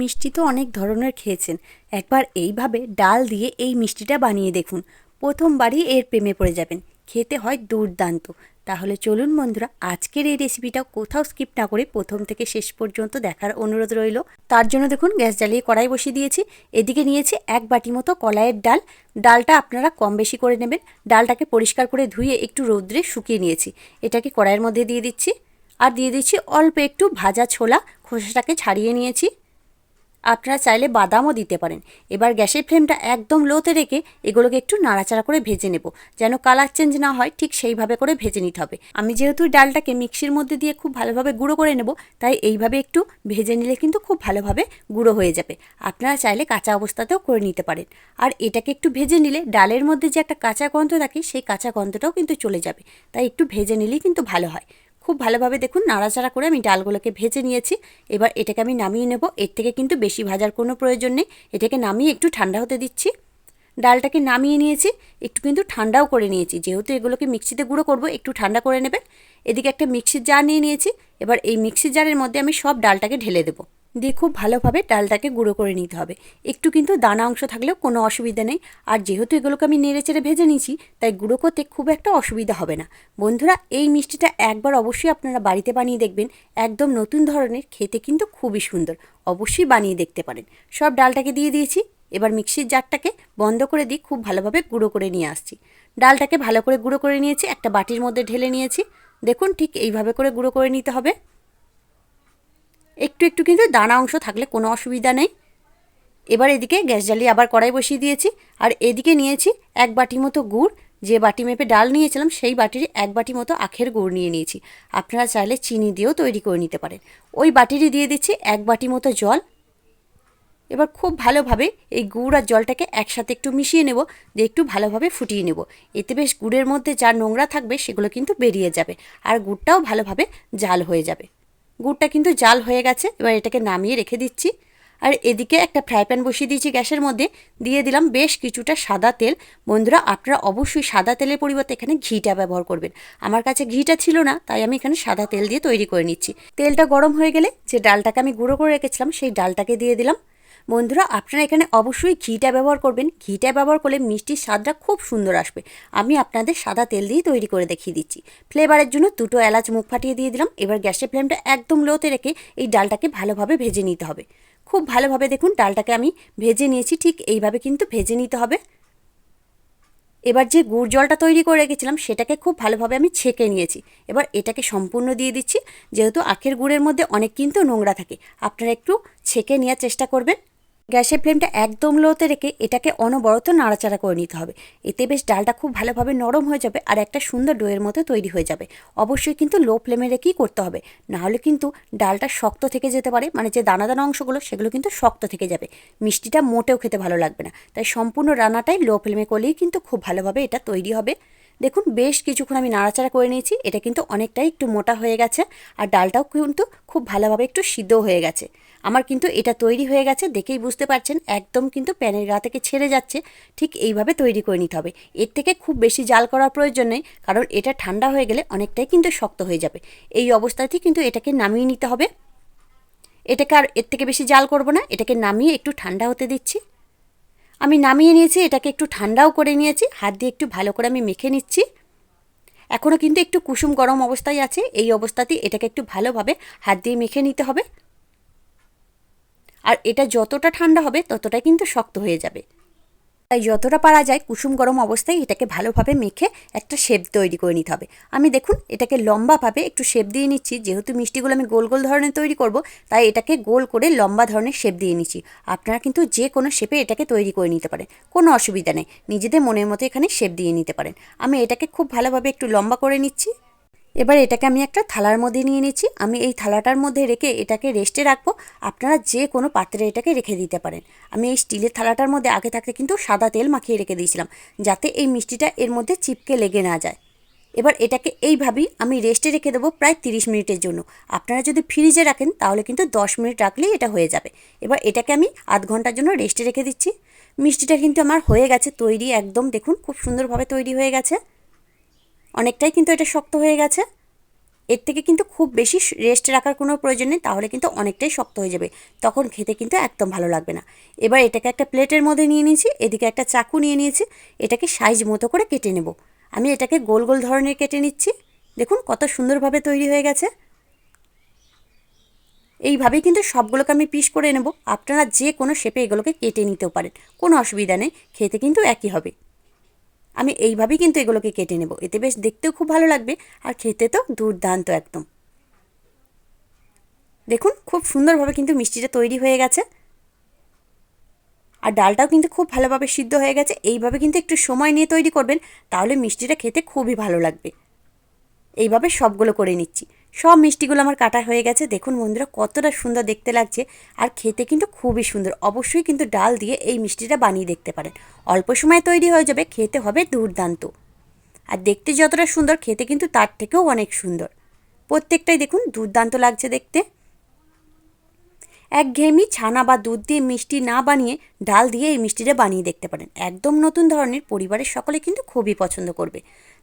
মিষ্টি তো অনেক ধরনের খেয়েছেন। একবার এইভাবে ডাল দিয়ে এই মিষ্টিটা বানিয়ে দেখুন। প্রথমবারই এর প্রেমে পড়ে যাবেন। খেতে হয় দুর্দান্ত। তাহলে চলুন বন্ধুরা, আজকের এই রেসিপিটা কোথাও স্কিপ না করে প্রথম থেকে শেষ পর্যন্ত দেখার অনুরোধ রইল। তার জন্য দেখুন, গ্যাস জ্বালিয়ে কড়াই বসিয়ে দিয়েছি। এদিকে নিয়েছি এক বাটি মতো কলাইয়ের ডাল। ডালটা আপনারা কম বেশি করে নেবেন। ডালটাকে পরিষ্কার করে ধুয়ে একটু রৌদ্রে শুকিয়ে নিয়েছি। এটাকে কড়াইয়ের মধ্যে দিয়ে দিচ্ছি। আর দিয়ে দিচ্ছি অল্প একটু ভাজা ছোলা। খোসাটাকে ছাড়িয়ে নিয়েছি। আপনারা চাইলে বাদামও দিতে পারেন। এবার গ্যাসের ফ্লেমটা একদম লোতে রেখে এগুলোকে একটু নাড়াচাড়া করে ভেজে নেব। যেন কালার চেঞ্জ না হয়, ঠিক সেইভাবে করে ভেজে নিতে হবে। আমি যেহেতু ডালটাকে মিক্সির মধ্যে দিয়ে খুব ভালোভাবে গুঁড়ো করে নেব, তাই এইভাবে একটু ভেজে নিলে কিন্তু খুব ভালোভাবে গুঁড়ো হয়ে যাবে। আপনারা চাইলে কাঁচা অবস্থাতেও করে নিতে পারেন। আর এটাকে একটু ভেজে নিলে ডালের মধ্যে যে একটা কাঁচা গন্ধ থাকে, সেই কাঁচা গন্ধটাও কিন্তু চলে যাবে। তাই একটু ভেজে নিলেই কিন্তু ভালো হয়। খুব ভালোভাবে দেখুন, নাড়াচাড়া করে আমি ডালগুলোকে ভেজে নিয়েছি। এবার এটাকে আমি নামিয়ে নেব। এর থেকে কিন্তু বেশি ভাজার কোনো প্রয়োজন নেই। এটাকে নামিয়ে একটু ঠান্ডা হতে দিচ্ছি। ডালটাকে নামিয়ে নিয়েছি। একটু কিন্তু ঠান্ডাও করে নিয়েছি। যেহেতু এগুলোকে মিক্সিতে গুঁড়ো করব, একটু ঠান্ডা করে নেবেন। এদিকে একটা মিক্সির জার নিয়ে নিয়েছি। এবার এই মিক্সির জারের মধ্যে আমি সব ডালটাকে ঢেলে দেবো। দিয়ে খুব ভালোভাবে ডালটাকে গুঁড়ো করে নিতে হবে। একটু কিন্তু দানা অংশ থাকলেও কোনো অসুবিধা নেই। আর যেহেতু এগুলোকে আমি নেড়ে চেড়ে ভেজে নিয়েছি, তাই গুঁড়ো করতে খুব একটা অসুবিধা হবে না। বন্ধুরা, এই মিষ্টিটা একবার অবশ্যই আপনারা বাড়িতে বানিয়ে দেখবেন। একদম নতুন ধরনের, খেতে কিন্তু খুবই সুন্দর। অবশ্যই বানিয়ে দেখতে পারেন। সব ডালটাকে দিয়ে দিয়েছি। এবার মিক্সির জারটাকে বন্ধ করে দিই খুব ভালোভাবে গুঁড়ো করে নিয়ে আসছি। ডালটাকে ভালো করে গুঁড়ো করে নিয়েছি, একটা বাটির মধ্যে ঢেলে নিয়েছি। দেখুন ঠিক এইভাবে করে গুঁড়ো করে নিতে হবে। একটু একটু কিন্তু দানা অংশ থাকলে কোনো অসুবিধা নেই। এবার এদিকে গ্যাস জ্বালিয়ে আবার কড়াই বসিয়ে দিয়েছি। আর এদিকে নিয়েছি এক বাটি মতো গুড়। যে বাটি মেপে ডাল নিয়েছিলাম, সেই বাটির এক বাটি মতো আখের গুড় নিয়ে নিয়েছি। আপনারা চাইলে চিনি দিয়েও তৈরি করে নিতে পারেন। ওই বাটিরই দিয়ে দিচ্ছি এক বাটি মতো জল। এবার খুব ভালোভাবে এই গুড় আর জলটাকে একসাথে একটু মিশিয়ে নেব, দিয়ে একটু ভালোভাবে ফুটিয়ে নেব। এতে বেশ গুড়ের মধ্যে যা নোংরা থাকবে, সেগুলো কিন্তু বেরিয়ে যাবে। আর গুড়টাও ভালোভাবে জাল হয়ে যাবে। গুড়টা কিন্তু জাল হয়ে গেছে, এবার এটাকে নামিয়ে রেখে দিচ্ছি। আর এদিকে একটা ফ্রাই প্যান বসিয়ে দিয়েছি গ্যাসের মধ্যে, দিয়ে দিলাম বেশ কিছুটা সাদা তেল। বন্ধুরা, আপনারা অবশ্যই সাদা তেলের পরিবর্তে এখানে ঘিটা ব্যবহার করবেন। আমার কাছে ঘিটা ছিল না, তাই আমি এখানে সাদা তেল দিয়ে তৈরি করে নিচ্ছি। তেলটা গরম হয়ে গেলে যে ডালটাকে আমি গুঁড়ো করে রেখেছিলাম, সেই ডালটাকে দিয়ে দিলাম। বন্ধুরা, আপনারা এখানে অবশ্যই ঘিটা ব্যবহার করবেন। ঘিটা ব্যবহার করলে মিষ্টির স্বাদটা খুব সুন্দর আসবে। আমি আপনাদের সাদা তেল দিয়ে তৈরি করে দেখিয়ে দিচ্ছি। ফ্লেভারের জন্য দুটো এলাচ মুখ ফাটিয়ে দিয়ে দিলাম। এবার গ্যাসের ফ্লেমটা একদম লোতে রেখে এই ডালটাকে ভালোভাবে ভেজে নিতে হবে। খুব ভালোভাবে দেখুন, ডালটাকে আমি ভেজে নিয়েছি, ঠিক এইভাবে কিন্তু ভেজে নিতে হবে। এবার যে গুড় জলটা তৈরি করে রেখেছিলাম, সেটাকে খুব ভালোভাবে আমি ছেঁকে নিয়েছি। এবার এটাকে সম্পূর্ণ দিয়ে দিচ্ছি। যেহেতু আখের গুড়ের মধ্যে অনেক কিন্তু নোংরা থাকে, আপনারা একটু ছেঁকে নেওয়ার চেষ্টা করবেন। গ্যাসের ফ্লেমটা একদম লোতে রেখে এটাকে অনবরত নাড়াচাড়া করে নিতে হবে। এতে বেশ ডালটা খুব ভালোভাবে নরম হয়ে যাবে আর একটা সুন্দর ডোয়ের মতো তৈরি হয়ে যাবে। অবশ্যই কিন্তু লো ফ্লেমে রেখেই করতে হবে। নাহলে কিন্তু ডালটা শক্ত থেকে যেতে পারে মানে যে দানা দানা অংশগুলো সেগুলো কিন্তু শক্ত থেকে যাবে। মিষ্টিটা মোটেও খেতে ভালো লাগবে না। তাই সম্পূর্ণ রান্নাটাই লো ফ্লেমে করলেই কিন্তু খুব ভালোভাবে এটা তৈরি হবে। দেখুন, বেশ কিছুক্ষণ আমি নাড়াচাড়া করে নিয়েছি, এটা কিন্তু অনেকটাই একটু মোটা হয়ে গেছে আর ডালটাও কিন্তু খুব ভালোভাবে একটু সিদ্ধ হয়ে গেছে। আমার কিন্তু এটা তৈরি হয়ে গেছে, দেখেই বুঝতে পারছেন, একদম কিন্তু প্যানের গা থেকে ছেড়ে যাচ্ছে, ঠিক এইভাবে তৈরি করে নিতে হবে। এর থেকে খুব বেশি জাল করার প্রয়োজন নেই, কারণ এটা ঠান্ডা হয়ে গেলে অনেকটাই কিন্তু শক্ত হয়ে যাবে। এই অবস্থাতেই কিন্তু এটাকে নামিয়ে নিতে হবে। এটাকে আর এর থেকে বেশি জাল করব না, এটাকে নামিয়ে একটু ঠান্ডা হতে দিচ্ছি। আমি নামিয়ে নিয়েছি, এটাকে একটু ঠান্ডাও করে নিয়েছি, হাত দিয়ে একটু ভালো করে আমি মেখে নিচ্ছি। এখনও কিন্তু একটু কুসুম গরম অবস্থায় আছে, এই অবস্থাতেই এটাকে একটু ভালোভাবে হাত দিয়ে মেখে নিতে হবে। আর এটা যতটা ঠান্ডা হবে ততটাই কিন্তু শক্ত হয়ে যাবে। তাই যতটা পারা যায় কুসুম গরম অবস্থায় এটাকে ভালোভাবে মেখে একটা শেপ তৈরি করে নিতে হবে। আমি দেখুন এটাকে লম্বাভাবে একটু শেপ দিয়ে নিচ্ছি। যেহেতু মিষ্টিগুলো আমি গোল গোল ধরনের তৈরি করব, তাই এটাকে গোল করে লম্বা ধরনের শেপ দিয়ে নিচ্ছি। আপনারা কিন্তু যে কোনো শেপে এটাকে তৈরি করে নিতে পারেন। কোনো অসুবিধা নেই। নিজেদের মনের মতো এখানে শেপ দিয়ে নিতে পারেন। আমি এটাকে খুব ভালোভাবে একটু লম্বা করে নিচ্ছি। এবার এটাকে আমি একটা থালার মধ্যে নিয়ে নিচ্ছি। আমি এই থালাটার মধ্যে রেখে এটাকে রেস্টে রাখব। আপনারা যে কোনো পাত্রে এটাকে রেখে দিতে পারেন। আমি এই স্টিলের থালাটার মধ্যে আগে থাকতে কিন্তু সাদা তেল মাখিয়ে রেখে দিয়েছিলাম, যাতে এই মিষ্টিটা এর মধ্যে চিপকে লেগে না যায়। এবার এটাকে এইভাবেই আমি রেস্টে রেখে দেবো প্রায় তিরিশ মিনিটের জন্য। আপনারা যদি ফ্রিজে রাখেন, তাহলে কিন্তু দশ মিনিট রাখলেই এটা হয়ে যাবে। এবার এটাকে আমি আধ ঘণ্টার জন্য রেস্টে রেখে দিচ্ছি। মিষ্টিটা কিন্তু আমার হয়ে গেছে, তৈরি একদম দেখুন, খুব সুন্দরভাবে তৈরি হয়ে গেছে। অনেকটাই কিন্তু এটা শক্ত হয়ে গেছে। এর থেকে কিন্তু খুব বেশি রেস্ট রাখার কোনো প্রয়োজন নেই, তাহলে কিন্তু অনেকটাই শক্ত হয়ে যাবে। তখন খেতে কিন্তু একদম ভালো লাগবে না। এবার এটাকে একটা প্লেটের মধ্যে নিয়ে নিয়েছি, এদিকে একটা চাকু নিয়ে নিয়েছি, এটাকে সাইজ মতো করে কেটে নেব। আমি এটাকে গোল গোল ধরনের কেটে নিচ্ছি। দেখুন কত সুন্দরভাবে তৈরি হয়ে গেছে। এইভাবেই কিন্তু সবগুলোকে আমি পিস করে নেব। আপনারা যে কোনো শেপে এগুলোকে কেটে নিতেও পারেন। কোনো অসুবিধা নেই, খেতে কিন্তু একই হবে। আমি এইভাবেই কিন্তু এগুলোকে কেটে নেব। এতে বেশ দেখতেও খুব ভালো লাগবে আর খেতে তো দুর্দান্ত একদম। দেখুন, খুব সুন্দরভাবে কিন্তু মিষ্টিটা তৈরি হয়ে গেছে। আর ডালটাও কিন্তু খুব ভালোভাবে সিদ্ধ হয়ে গেছে। এইভাবে কিন্তু একটু সময় নিয়ে তৈরি করবেন, তাহলে মিষ্টিটা খেতে খুবই ভালো লাগবে। এইভাবে সবগুলো করে নিচ্ছি। সব মিষ্টিগুলো আমার কাটা হয়ে গেছে। দেখুন বন্ধুরা, কতটা সুন্দর দেখতে লাগছে। আর খেতে কিন্তু খুবই সুন্দর। অবশ্যই কিন্তু ডাল দিয়ে এই মিষ্টিটা বানিয়ে দেখতে পারেন। অল্প সময় তৈরি হয়ে যাবে, খেতে হবে দুর্দান্ত। আর দেখতে যতটা সুন্দর, খেতে কিন্তু তার থেকেও অনেক সুন্দর। প্রত্যেকটাই দেখুন দুর্দান্ত লাগছে দেখতে। একঘেয়েমি ছানা বা দুধ দিয়ে মিষ্টি না বানিয়ে ডাল দিয়ে এই মিষ্টিটা বানিয়ে দেখতে পারেন। একদম নতুন ধরনের, পরিবারের সকলে কিন্তু খুবই পছন্দ করবে।